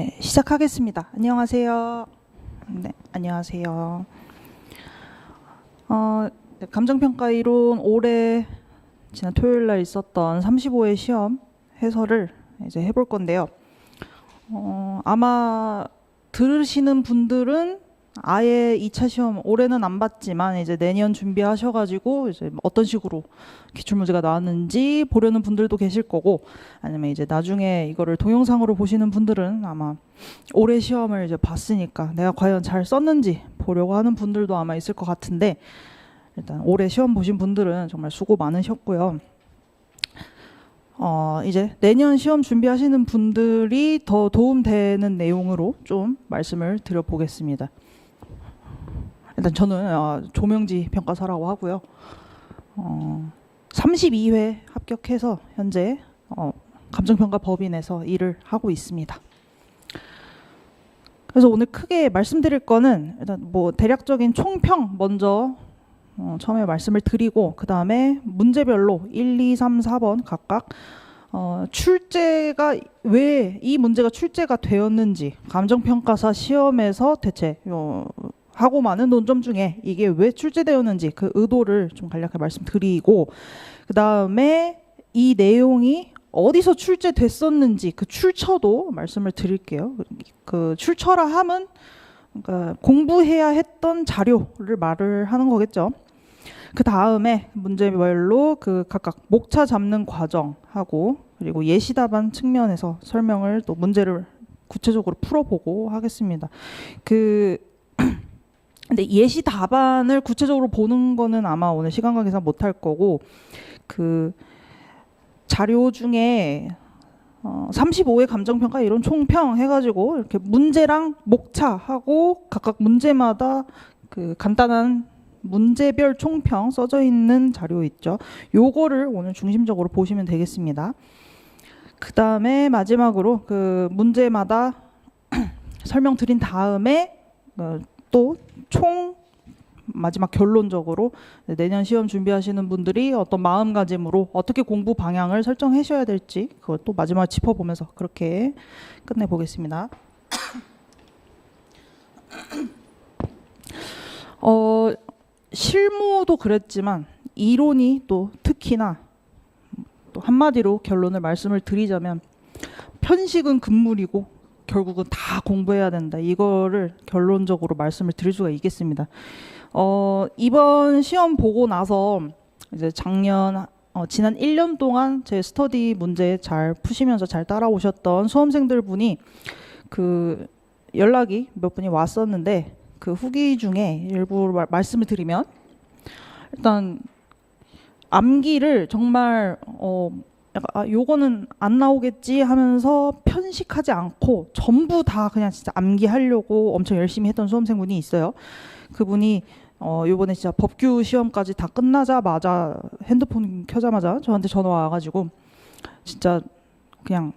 네, 시작하겠습니다. 안녕하세요. 네, 안녕하세요. 어, 네, 감정평가 이론 올해 지난 토요일 날 있었던 35회 시험 해설을 이제 해볼 건데요. 어, 아마 들으시는 분들은 아예 2차 시험 올해는 안 봤지만 이제 내년 준비하셔가지고 이제 어떤 식으로 기출 문제가 나왔는지 보려는 분들도 계실 거고 아니면 이제 나중에 이거를 동영상으로 보시는 분들은 아마 올해 시험을 이제 봤으니까 내가 과연 잘 썼는지 보려고 하는 분들도 아마 있을 것 같은데 일단 올해 시험 보신 분들은 정말 수고 많으셨고요. 어, 이제 내년 시험 준비하시는 분들이 더 도움되는 내용으로 좀 말씀을 드려보겠습니다. 일단 저는 어, 조명지 평가사라고 하고요. 어, 32회 합격해서 현재 어, 감정평가 법인에서 일을 하고 있습니다. 그래서 오늘 크게 말씀드릴 거는 일단 뭐 대략적인 총평 먼저 어, 처음에 말씀을 드리고 그 다음에 문제별로 1, 2, 3, 4번 각각 어, 출제가 왜 이 문제가 출제가 되었는지 감정평가사 시험에서 대체 어, 하고 많은 논점 중에 이게 왜 출제되었는지 그 의도를 좀 간략하게 말씀드리고 그 다음에 이 내용이 어디서 출제됐었는지 그 출처도 말씀을 드릴게요. 그 출처라 함은 그러니까 공부해야 했던 자료를 말을 하는 거겠죠. 그 다음에 문제별로 그 각각 목차 잡는 과정하고 그리고 예시 답안 측면에서 설명을 또 문제를 구체적으로 풀어보고 하겠습니다. 그 근데 예시 답안을 구체적으로 보는 거는 아마 오늘 시간 관계상 못할 거고 그 자료 중에 어, 35회 감정평가 이런 총평 해가지고 이렇게 문제랑 목차하고 각각 문제마다 그 간단한 문제별 총평 써져 있는 자료 있죠. 요거를 오늘 중심적으로 보시면 되겠습니다. 그 다음에 마지막으로 그 문제마다 설명 드린 다음에 어, 또 총 마지막 결론적으로 내년 시험 준비하시는 분들이 어떤 마음가짐으로 어떻게 공부 방향을 설정하셔야 될지 그것도 마지막 짚어보면서 그렇게 끝내 보겠습니다. 어, 실무도 그랬지만 이론이 또 특히나 또 한마디로 결론을 말씀을 드리자면 편식은 금물이고 결국은 다 공부해야 된다. 이거를 결론적으로 말씀을 드릴 수가 있겠습니다. 어, 이번 시험 보고 나서 이제 작년 어, 지난 1년 동안 제 스터디 문제 잘 푸시면서 잘 따라오셨던 수험생들 분이 그 연락이 몇 분이 왔었는데 그 후기 중에 일부 말, 말씀을 드리면 일단 암기를 정말 어 약간 아, 요거는 안 나오겠지 하면서 편식하지 않고 전부 다 그냥 진짜 암기하려고 엄청 열심히 했던 수험생분이 있어요. 그분이 어 요번에 진짜 법규 시험까지 다 끝나자마자 핸드폰 켜자마자 저한테 전화 와가지고 진짜 그냥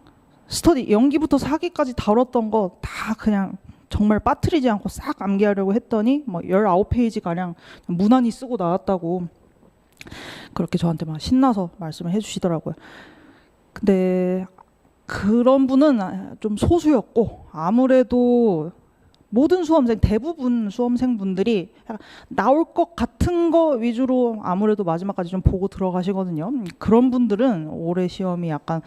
스터디 연기부터 사기까지 다뤘던 거 다 그냥 정말 빠뜨리지 않고 싹 암기하려고 했더니 뭐 19페이지 가량 무난히 쓰고 나왔다고 그렇게 저한테 막 신나서 말씀을 해주시더라고요. 근데 그런 분은 좀 소수였고 아무래도 모든 수험생 대부분 수험생분들이 나올 것 같은 거 위주로 아무래도 마지막까지 좀 보고 들어가시거든요. 그런 분들은 올해 시험이 약간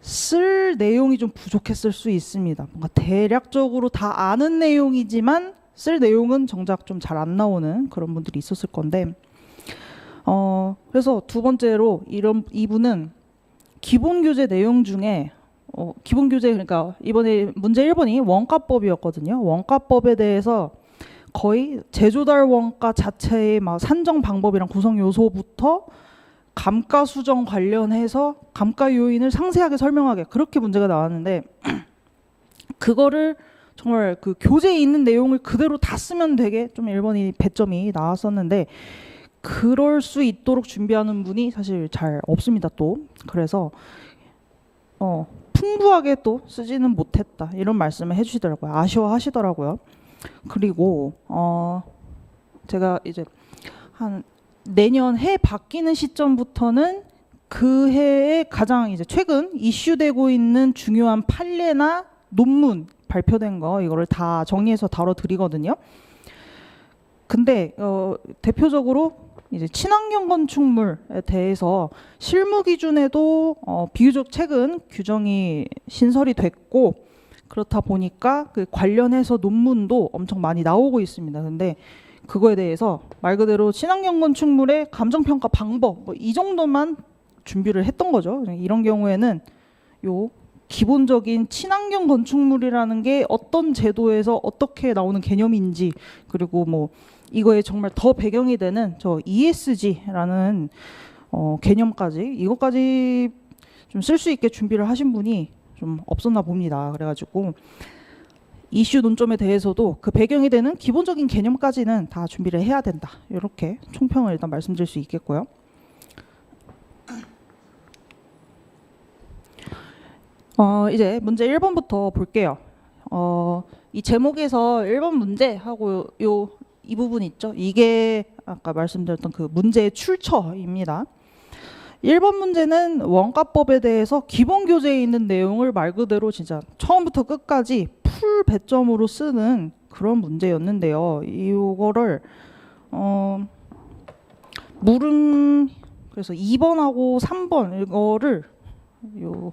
쓸 내용이 좀 부족했을 수 있습니다. 뭔가 대략적으로 다 아는 내용이지만 쓸 내용은 정작 좀 잘 안 나오는 그런 분들이 있었을 건데 어 그래서 두 번째로 이런 이분은 기본 교재 내용 중에 어, 기본 교재 그러니까 이번에 문제 1번이 원가법이었거든요. 원가법에 대해서 거의 제조달 원가 자체의 막 산정 방법이랑 구성 요소부터 감가 수정 관련해서 감가 요인을 상세하게 설명하게 그렇게 문제가 나왔는데 그거를 정말 그 교재에 있는 내용을 그대로 다 쓰면 되게 좀 1번이 배점이 나왔었는데 그럴 수 있도록 준비하는 분이 사실 잘 없습니다 또. 그래서 어 풍부하게 또 쓰지는 못했다. 이런 말씀을 해주시더라고요. 아쉬워하시더라고요. 그리고 어 제가 이제 한 내년 해 바뀌는 시점부터는 그 해에 가장 이제 최근 이슈되고 있는 중요한 판례나 논문 발표된 거 이거를 다 정리해서 다뤄 드리거든요. 근데 어, 대표적으로 이제 친환경 건축물에 대해서 실무 기준에도 어, 비교적 최근 규정이 신설이 됐고 그렇다 보니까 그 관련해서 논문도 엄청 많이 나오고 있습니다. 근데 그거에 대해서 말 그대로 친환경 건축물의 감정 평가 방법 뭐 이 정도만 준비를 했던 거죠. 이런 경우에는 요 기본적인 친환경 건축물이라는 게 어떤 제도에서 어떻게 나오는 개념인지 그리고 뭐 이거에 정말 더 배경이 되는 저 ESG라는 어, 개념까지 이것까지 좀 쓸 수 있게 준비를 하신 분이 좀 없었나 봅니다. 그래가지고 이슈 논점에 대해서도 그 배경이 되는 기본적인 개념까지는 다 준비를 해야 된다. 이렇게 총평을 일단 말씀드릴 수 있겠고요. 어, 이제 문제 1번부터 볼게요. 어, 이 제목에서 1번 문제하고 요 이 부분 있죠. 이게 아까 말씀드렸던 그 문제의 출처입니다. 1번 문제는 원가법에 대해서 기본 교재에 있는 내용을 말 그대로 진짜 처음부터 끝까지 풀 배점으로 쓰는 그런 문제였는데요. 이거를 어 물음 그래서 2번하고 3번 이거를 요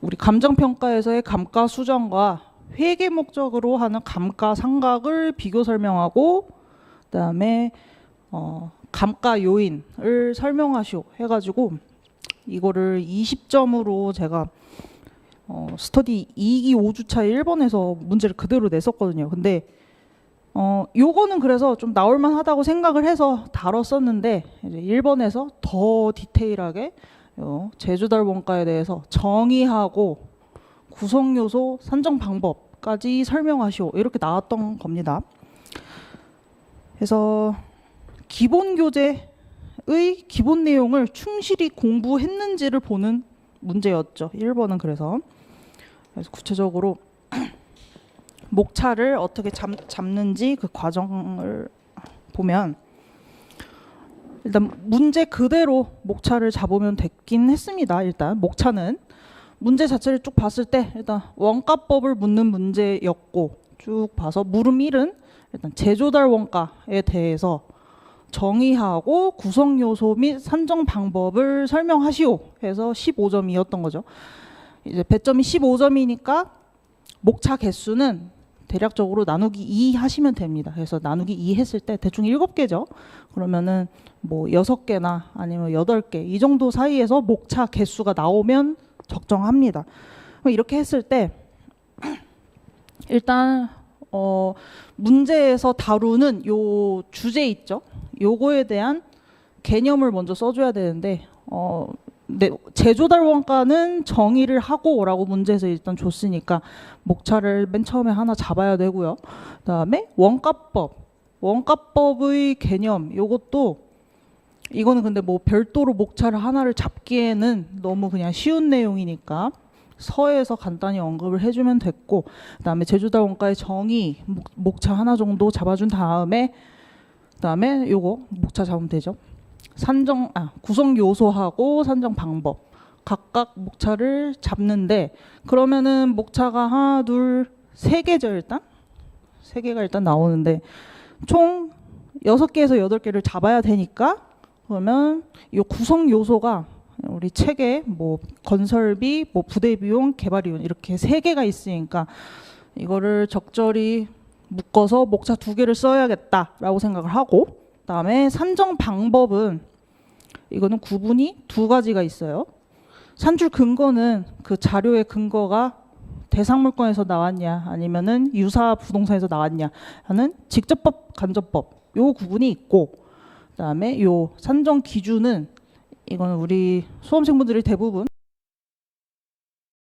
우리 감정 평가에서의 감가 수정과 회계 목적으로 하는 감가 상각을 비교 설명하고 그다음에 어 감가 요인을 설명하시오 해가지고 이거를 20점으로 제가 어, 스터디 2기 5주차 1번에서 문제를 그대로 냈었거든요. 근데 어, 요거는 그래서 좀 나올만 하다고 생각을 해서 다뤘었는데 이제 1번에서 더 디테일하게 요 제주달 원가에 대해서 정의하고 구성 요소 산정 방법까지 설명하시오 이렇게 나왔던 겁니다. 그래서 기본 교재의 기본 내용을 충실히 공부했는지를 보는 문제였죠. 1번은 그래서 그래서 구체적으로 목차를 어떻게 잡, 잡는지 그 과정을 보면 일단 문제 그대로 목차를 잡으면 됐긴 했습니다. 일단 목차는 문제 자체를 쭉 봤을 때 일단 원가법을 묻는 문제였고 쭉 봐서 물음 1은 일단 제조달 원가에 대해서 정의하고 구성 요소 및 산정 방법을 설명하시오 해서 15점이었던 거죠. 이제 배점이 15점이니까 목차 개수는 대략적으로 나누기 2 하시면 됩니다. 그래서 나누기 2 했을 때 대충 7개죠. 그러면은 뭐 6개나 아니면 8개 이 정도 사이에서 목차 개수가 나오면 적정합니다. 이렇게 했을 때 일단 어 문제에서 다루는 요 주제 있죠. 요거에 대한 개념을 먼저 써줘야 되는데 어 네, 제조달 원가는 정의를 하고라고 문제에서 일단 줬으니까 목차를 맨 처음에 하나 잡아야 되고요. 그다음에 원가법, 원가법의 개념 요것도 이거는 근데 뭐 별도로 목차를 하나를 잡기에는 너무 그냥 쉬운 내용이니까 서에서 간단히 언급을 해주면 됐고 그다음에 제주달 원가의 정의 목, 목차 하나 정도 잡아준 다음에 그다음에 요거 목차 잡으면 되죠. 산정 아 구성 요소하고 산정 방법 각각 목차를 잡는데 그러면은 목차가 하나 둘 세 개죠 일단 세 개가 일단 나오는데 총 여섯 개에서 여덟 개를 잡아야 되니까 그러면 이 구성 요소가 우리 책에 뭐 건설비, 뭐 부대 비용, 개발 비용 이렇게 세 개가 있으니까 이거를 적절히 묶어서 목차 두 개를 써야겠다라고 생각을 하고 그다음에 산정 방법은 이거는 구분이 두 가지가 있어요. 산출 근거는 그 자료의 근거가 대상 물건에서 나왔냐 아니면은 유사 부동산에서 나왔냐 하는 직접법 간접법 요 구분이 있고 그다음에 요 산정 기준은 이거는 우리 수험생분들이 대부분